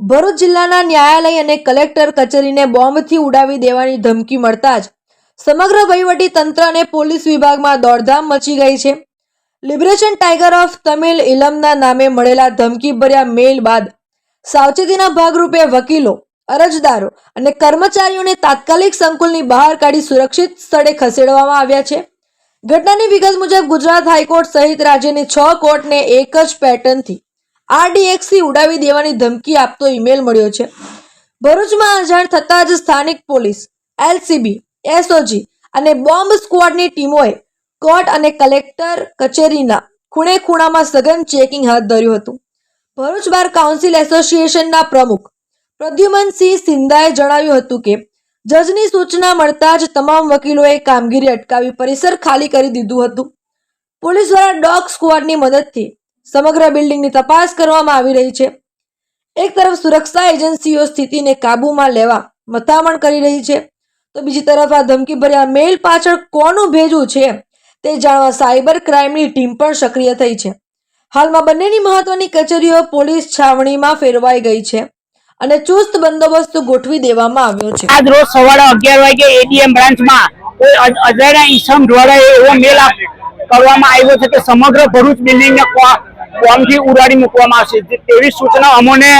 ભરૂચ જિલ્લાના ન્યાયાલય અને કલેક્ટર કચેરીને બોમ્બથી ઉડાવી દેવાની ધમકી મળતા જ સમગ્ર વહીવટી તંત્ર અને પોલીસ વિભાગમાં દોડધામ મચી ગઈ છે. લિબરેશન ટાઈગર ઓફ તમિલ ઇલમના નામે મળેલા ધમકીભર્યા મેલ બાદ સાવચેતીના ભાગરૂપે વકીલો, અરજદારો અને કર્મચારીઓને તાત્કાલિક સંકુલની બહાર કાઢી સુરક્ષિત સ્થળે ખસેડવામાં આવ્યા છે. ઘટનાની વિગત મુજબ ગુજરાત હાઈકોર્ટ સહિત રાજ્યની છ કોર્ટને એક જ પેટર્નથી આરડીએક્સથી ઉડાવી દેવાની ધમકી આપતો ઈમેલ મળ્યો છે. ભરૂચમાં અજાણ થતાં જ સ્થાનિક પોલીસ, એલસીબી, એસઓજી અને બોમ્બ સ્ક્વોડની ટીમોએ કોર્ટ અને કલેક્ટર કચેરીના ખૂણે ખૂણામાં સઘન ચેકિંગ હાથ ધર્યું હતું. ભરૂચ બાર કાઉન્સિલ એસોસિએશનના પ્રમુખ પ્રદ્યુમનસિંહ સિંધાએ જણાવ્યું હતું કે, જજની સૂચના મળતા જ તમામ વકીલોએ કામગીરી અટકાવી પરિસર ખાલી કરી દીધું હતું. પોલીસ દ્વારા ડોગ સ્ક્વોડની મદદથી સમગ્ર બિલ્ડિંગની તપાસ કરવામાં આવી રહી છે. એક તરફ સુરક્ષા એજન્સીઓ સ્થિતિને કાબૂમાં લેવા મથામણ કરી રહી છે, તો બીજી તરફ આ ધમકીભર્યા મેલ પાછળ કોનું ભેજું છે તે જાણવા સાયબર ક્રાઇમની ટીમ પણ સક્રિય થઈ છે. હાલમાં બંનેની મહત્વની કચેરીઓ પોલીસ છાવણીમાં ફેરવાઈ ગઈ છે અને ચુસ્ત બંદોબસ્ત ગોઠવી દેવામાં આવ્યો છે. આજ રોજ સવારે અગિયાર વાગે એટીએમ બ્રાન્ચમાં કોઈ અજાણ્યા ઈસમ દ્વારા એવો મેલ કરવામાં આવ્યો છે કે સમગ્ર ભરૂચ બિલ્ડિંગને બોમ્બથી ઉડાડી મૂકવામાં આવશે. તેવી સૂચના અમોને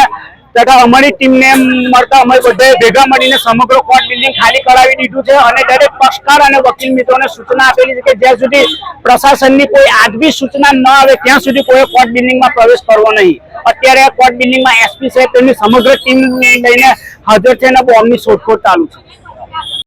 તથા અમારી ટીમને મળતા અમે બધાએ ભેગા મળીને સમગ્ર કોર્ટ બિલ્ડિંગ ખાલી કરાવી દીધું છે અને દરેક પક્ષકાર અને વકીલ મિત્રોને સૂચના આપેલી છે કે જ્યાં સુધી પ્રશાસનની કોઈ આગવી સૂચના ન આવે, ત્યાં સુધી કોઈ કોર્ટ બિલ્ડિંગમાં પ્રવેશ કરવો નહીં. અત્યારે કોર્ટ બિલ્ડિંગમાં એસપી સાહેબ તેમની સમગ્ર ટીમ લઈને હાજર છે અને બોમ્બની શોધખોળ ચાલુ છે.